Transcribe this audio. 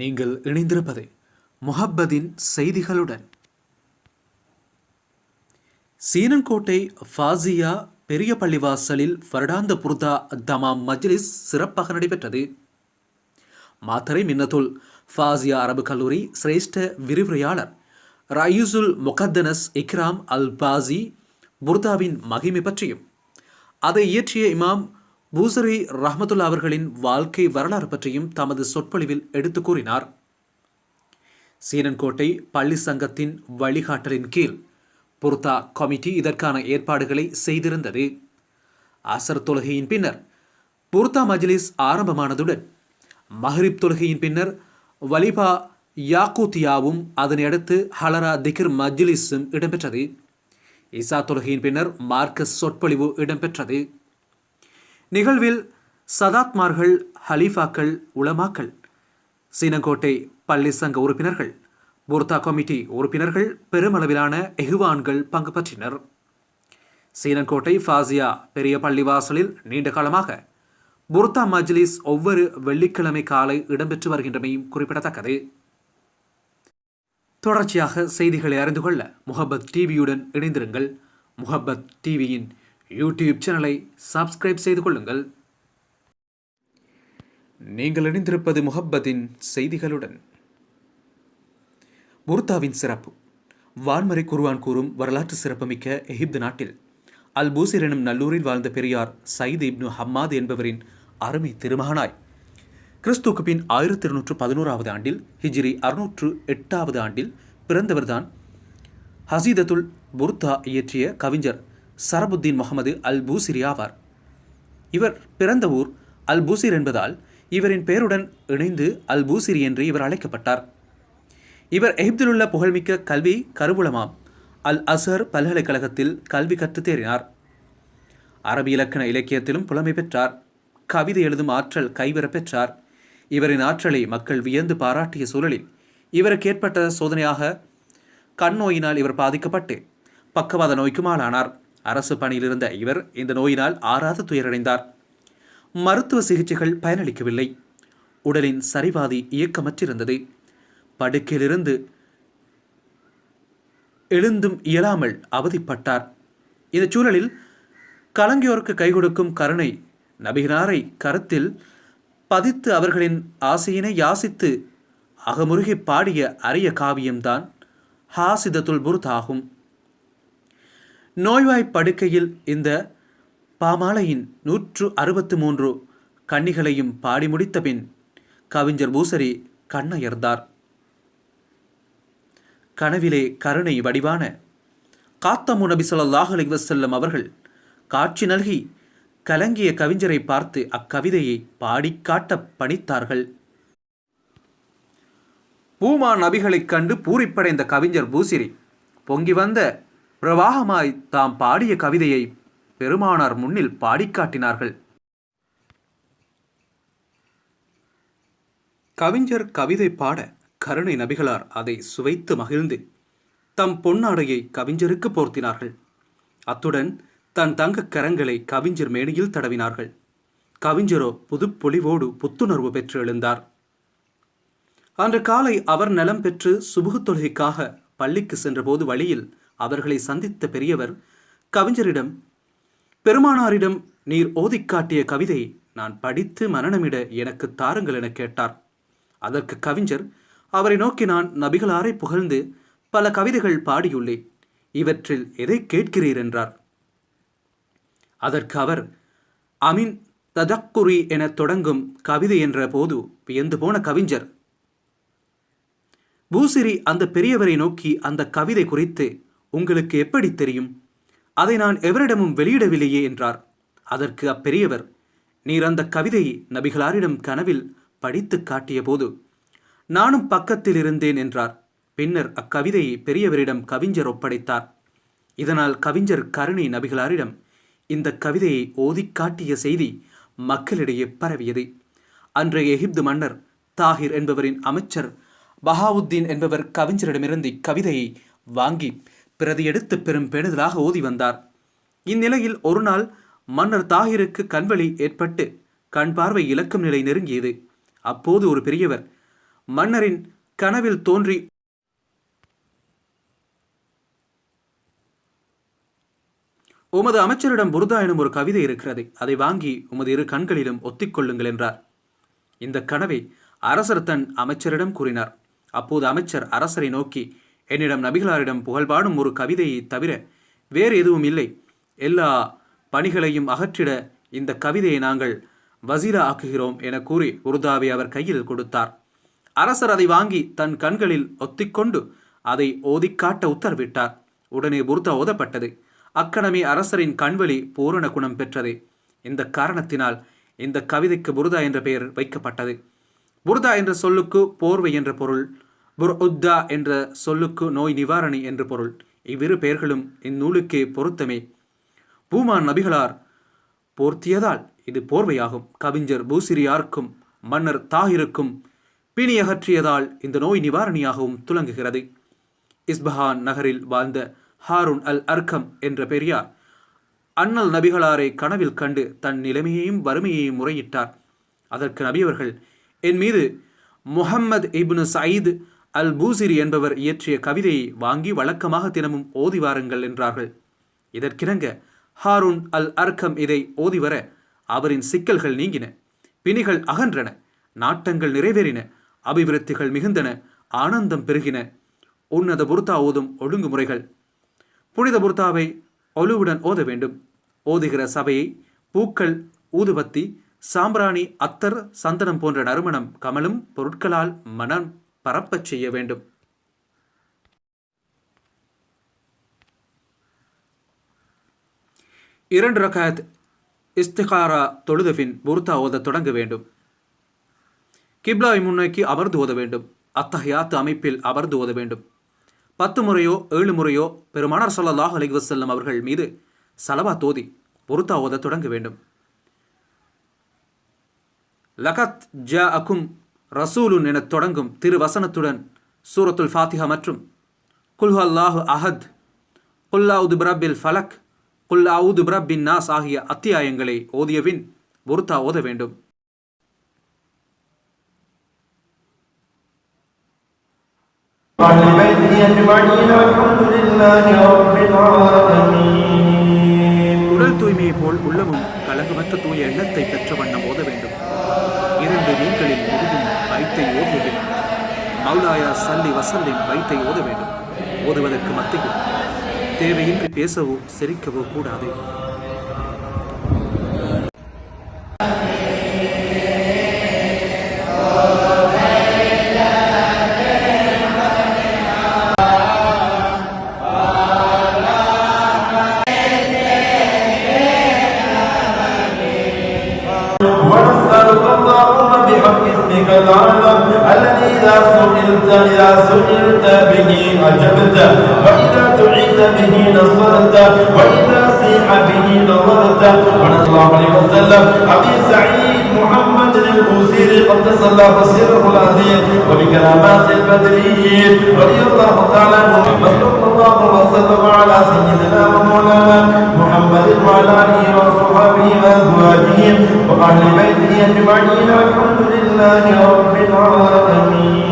நீங்கள் இணைந்திருப்பது முஹப்பதின் செய்திகளுடன். சீனன்கோட்டை ஃபாசியா பெரிய பள்ளிவாசலில் வருடாந்த புர்தா தமாம் மஜ்லிஸ் சிறப்பாக நடைபெற்றது. மாத்தரை மின்னத்துல் ஃபாசியா அரபு கல்லூரி சிரேஷ்ட விரிவுரையாளர் ரயூசுல் முகத்தனஸ் இக்ராம் அல் பாசி புர்தாவின் மகிமை பற்றியும் அதை இயற்றிய இமாம் பூசரி ரஹ்மத்துல்லா அவர்களின் வாழ்க்கை வரலாறு பற்றியும் தமது சொற்பொழிவில் எடுத்துக் கூறினார். சீனன்கோட்டை பள்ளி சங்கத்தின் வழிகாட்டலின் கீழ் புர்தா கமிட்டி இதற்கான ஏற்பாடுகளை செய்திருந்தது. அசர் தொழுகையின் பின்னர் புர்தா மஜ்லிஸ் ஆரம்பமானதுடன் மஹ்ரிப் தொழுகையின் பின்னர் வலிபா யாக்கூத்தியாவும் அதனையடுத்து ஹலரா திகிர் மஜ்லிஸும் இடம்பெற்றது. இசா தொழுகையின் பின்னர் மார்க்கஸ் சொற்பொழிவு இடம்பெற்றது. நிகழ்வில் சதாத்மார்கள் ஹலீஃபாக்கள் உலமாக்கள் சீனங்கோட்டை பள்ளி சங்க உறுப்பினர்கள் புர்தா கமிட்டி உறுப்பினர்கள் பெருமளவிலான எகுவான்கள் பங்கு பற்றினர். சீனங்கோட்டை ஃபாசியா பெரிய பள்ளிவாசலில் நீண்ட காலமாக புர்தா மஜ்லிஸ் ஒவ்வொரு வெள்ளிக்கிழமை காலை இடம்பெற்று வருகின்றமையும் குறிப்பிடத்தக்கது. தொடர்ச்சியாக செய்திகளை அறிந்து கொள்ள முகபத் டிவியுடன் இணைந்திருங்கள். முகபத் டிவியின் யூடியூப் சேனலை சப்ஸ்கிரைப் செய்து கொள்ளுங்கள். நீங்கள் இணைந்திருப்பது முகப்பதின் செய்திகளுடன். புர்தாவின் சிறப்பு. வான்மறை குருவான் கூறும் வரலாற்று சிறப்புமிக்க எகிப்து நாட்டில் அல் பூசிர் எனும் நல்லூரில் வாழ்ந்த பெரியார் சயீத் இப்னு ஹம்மாத் என்பவரின் அருமை திருமகனாய். கிறிஸ்துக்கு பின் ஆயிரத்தி இருநூற்று பதினோராவது ஆண்டில் ஹிஜ்ரி அறுநூற்று எட்டாவது ஆண்டில் பிறந்தவர்தான். ஹசீதத்துல் புர்தா இயற்றிய கவிஞர் சரபுத்தீன் முகமது அல் பூசிரி ஆவார். இவர் பிறந்த ஊர் அல் பூசிர் என்பதால் இவரின் பெயருடன் இணைந்து அல் பூசிரி என்று இவர் அழைக்கப்பட்டார். இவர் எகிப்திலுள்ள புகழ்மிக்க கல்வி கருவூலமாம். அல் அசர் பல்கலைக்கழகத்தில் கல்வி கற்று தேறினார். அரபி இலக்கண இலக்கியத்திலும் புலமை பெற்றார். கவிதை எழுதும் ஆற்றல் கைவரப் பெற்றார். இவரின் ஆற்றலை மக்கள் வியந்து பாராட்டிய சூழலில் இவருக்கு ஏற்பட்ட சோதனையாக கண் நோயினால் இவர் பாதிக்கப்பட்டு பக்கவாத நோய்க்கும் ஆளானார். அரசு பணியில் இருந்த இவர் இந்த நோயினால் ஆறாத துயரடைந்தார். மருத்துவ சிகிச்சைகள் பயனளிக்கவில்லை. உடலின் சரிபாதி இயக்கமற்றிருந்தது. படுக்கையிலிருந்து எழுந்தும் இயலாமல் அவதிப்பட்டார். இந்த சூழலில் கலங்கியோருக்கு கை கொடுக்கும் கருணை நபிகனாரை கருத்தில் பதித்து அவர்களின் ஆசையினை யாசித்து அகமுருகி பாடிய அரிய காவியம்தான் ஹாசிதத்துல் ஆகும் நோய்வாய் படுக்கையில் இந்த பாமாலையின் நூற்று அறுபத்து மூன்று கன்னிகளையும் பாடி முடித்த பின் கவிஞர் பூசரி கண்ணயர்ந்தார். கனவிலே கருணை வடிவான காத்தமு நபி ஸல்லல்லாஹு அலைஹி அவர்கள் காட்சி நல்கி கலங்கிய கவிஞரை பார்த்து அக்கவிதையை பாடிக் காட்ட பணித்தார்கள். பூமா நபிகளைக் கண்டு பூரிப்படைந்த கவிஞர் பூசிரி பொங்கி வந்த பிரவாகமாய் தாம் பாடிய கவிதையை பெருமானார் முன்னில் பாடிக்காட்டினார்கள் கவிஞர் கவிதை பாட கருணை நபிகளார் அதை சுவைத்து மகிழ்ந்து தம் பொன்னாடையை கவிஞருக்கு போர்த்தினார்கள். அத்துடன் தன் தங்கக் கரங்களை கவிஞர் மேனியில் தடவினார்கள். கவிஞரோ புதுப்பொலிவோடு புத்துணர்வு பெற்று எழுந்தார். அன்று காலை அவர் நலம் பெற்று சுபுகு தொழுகைக்காக பள்ளிக்கு சென்றபோது வழியில் அவர்களை சந்தித்த பெரியவர் கவிஞரிடம் பெருமானாரிடம் நீர் ஓதிக்காட்டிய கவிதை நான் படித்து மரணமிட எனக்கு தாருங்கள் என கேட்டார். அதற்கு கவிஞர் அவரை நோக்கி நான் நபிகளாரை புகழ்ந்து பல கவிதைகள் பாடியுள்ளேன். இவற்றில் எதை கேட்கிறீர் என்றார். அதற்கு அவர் அமின் ததக்குரி என தொடங்கும் கவிதை என்ற போது வியந்து போன கவிஞர் பூசிரி அந்த பெரியவரை நோக்கி அந்த கவிதை குறித்து உங்களுக்கு எப்படி தெரியும்? அதை நான் எவரிடமும் வெளியிடவில்லையே என்றார். அதற்கு அப்பெரியவர் நீர் அந்த கவிதையை நபிகளாரிடம் கனவில் படித்து காட்டிய போது நானும் பக்கத்தில் இருந்தேன் என்றார். பின்னர் அக்கவிதையை பெரியவரிடம் கவிஞர் ஒப்படைத்தார். இதனால் கவிஞர் கருணை நபிகளாரிடம் இந்த கவிதையை ஓதிக் காட்டிய செய்தி மக்களிடையே பரவியது. அன்றைய எகிப்து மன்னர் தாகிர் என்பவரின் அமைச்சர் பஹாவுத்தீன் என்பவர் கவிஞரிடமிருந்து இக்கவிதையை வாங்கி பிரதியெடுத்து பெரும் பெடுதலாக ஓதி வந்தார். இந்நிலையில் ஒரு நாள் மன்னர் தாகிருக்கு கண்வழி ஏற்பட்டு கண் பார்வை இழக்கும் நிலை நெருங்கியது. அப்போது ஒரு பெரியவர் மன்னரின் கனவில் தோன்றி உமது அமைச்சரிடம் புருதா எனும் ஒரு கவிதை இருக்கிறது. அதை வாங்கி உமது இரு கண்களிலும் ஒத்திக்கொள்ளுங்கள் என்றார். இந்த கனவை அரசர் தன் அமைச்சரிடம் கூறினார். அப்போது அமைச்சர் அரசரை நோக்கி என்னிடம் நபிகளாரிடம் புகழ்பாடும் ஒரு கவிதையை தவிர வேறு எதுவும் இல்லை. எல்லா பணிகளையும் அகற்றிட இந்த கவிதையை நாங்கள் வசீரா ஆக்குகிறோம் என கூறி உருதாவை அவர் கையில் கொடுத்தார். அரசர் அதை வாங்கி தன் கண்களில் ஒத்திக்கொண்டு அதை ஓதிக்காட்ட உத்தரவிட்டார். உடனே புர்தா ஓதப்பட்டது. அக்கணமே அரசரின் கண்வழி பூரண குணம் பெற்றது. இந்த காரணத்தினால் இந்த கவிதைக்கு புருதா என்ற பெயர் வைக்கப்பட்டது. புருதா என்ற சொல்லுக்கு போர்வை என்ற பொருள் புர் உத்தா என்ற சொல்லுக்கு நோய் நிவாரணி என்று பொருள். இவ்விரு பெயர்களும் இந்நூலுக்கே பொருத்தமே. பூமான் நபிகளார் போர்த்தியதால் இது போர்வையாகும். கவிஞர் பூசிரியாருக்கும் மன்னர் தாகிருக்கும் பிணி அகற்றியதால் இந்த நோய் நிவாரணியாகவும் துலங்குகிறது. இஸ்பஹான் நகரில் வாழ்ந்த ஹாருன் அல் அர்கம் என்ற பெரியார் அண்ணல் நபிகளாரை கனவில் கண்டு தன் நிலைமையையும் வறுமையையும் முறையிட்டார். அதற்கு நபியவர்கள் என் மீது முஹம்மது இப்னு சயீத் அல் பூசிரி என்பவர் இயற்றிய கவிதையை வாங்கி வழக்கமாக தினமும் ஓதி வாருங்கள் என்றார்கள். இதற்கிணங்க ஹாரூன் அல் அர்க்கம் இதை ஓதி வர அவரின் சிக்கல்கள் நீங்கின. பிணிகள் அகன்றன. நாட்டங்கள் நிறைவேறின. அபிவிருத்திகள் மிகுந்தன. ஆனந்தம் பெருகின. உன்னத புர்தா ஓதும் ஒழுங்குமுறைகள். புனித புர்தாவை ஒழுவுடன் ஓத வேண்டும். ஓதுகிற சபையை பூக்கள் ஊதுபத்தி சாம்பிராணி அத்தர் சந்தனம் போன்ற நறுமணம் கமலும் பொருட்களால் மனம் பரப்பச் செய்ய வேண்டும். இரண்டு ரகாத் இஸ்திகாரா தொழுதபின் புர்தா ஓத தொடங்க வேண்டும். கிப்லாவை முன்னோக்கி அமர்ந்து ஓத வேண்டும். அத்தஹியாத்து அமைப்பில் அமர்ந்து ஓத வேண்டும். பத்து முறையோ ஏழு முறையோ பெருமானார் சொல்லலாஹ் அலைஹி வஸல்லம் அவர்கள் மீது சலவா தோதி பொருத்தா ஓத தொடங்க வேண்டும். லகத் ஜா அக்கும் ரசூலுன் என தொடங்கும் திருவசனத்துடன் சூரத்துல் ஃபாத்திஹா மற்றும் குல்ஹு அஹத் குல்லாவுது பிரபில் ஃபலக் குல்லாவுது பிரபின் நாஸ் ஆகிய அத்தியாயங்களை ஓதியவின் பொருத்தா ஓத வேண்டும். உடல் தூய்மையைப் போல் உள்ளமும் கலங்குமத்த தூய எண்ணத்தை பெற்ற வண்ணம் ஓத வேண்டும். இரண்டு மீன்களில் முடியும் ஓத வேண்டும். மௌலாயா சல்லி வசல்லின் வைத்தை ஓத வேண்டும். ஓதுவதற்கு மத்தியில் தேவையின்றி பேசவோ சிரிக்கவோ கூடாது. الأعظم الذي إذا سئلت إذا سئلت به أجبت. وإذا دعيت به نصرت. وإذا سيح به نظرت. ونسأل الله عليه وسلم. أبي سعيد محمد البوسيري قدس الله سره العظيم وبكرامات البدريين. رضي الله تعالى عنه. وصلى الله وسلم على سيدنا ومولانا محمد وعلى آله وصحبه وأزواجه وأهل بيته أجمعين. والحمد لله رب العالمين.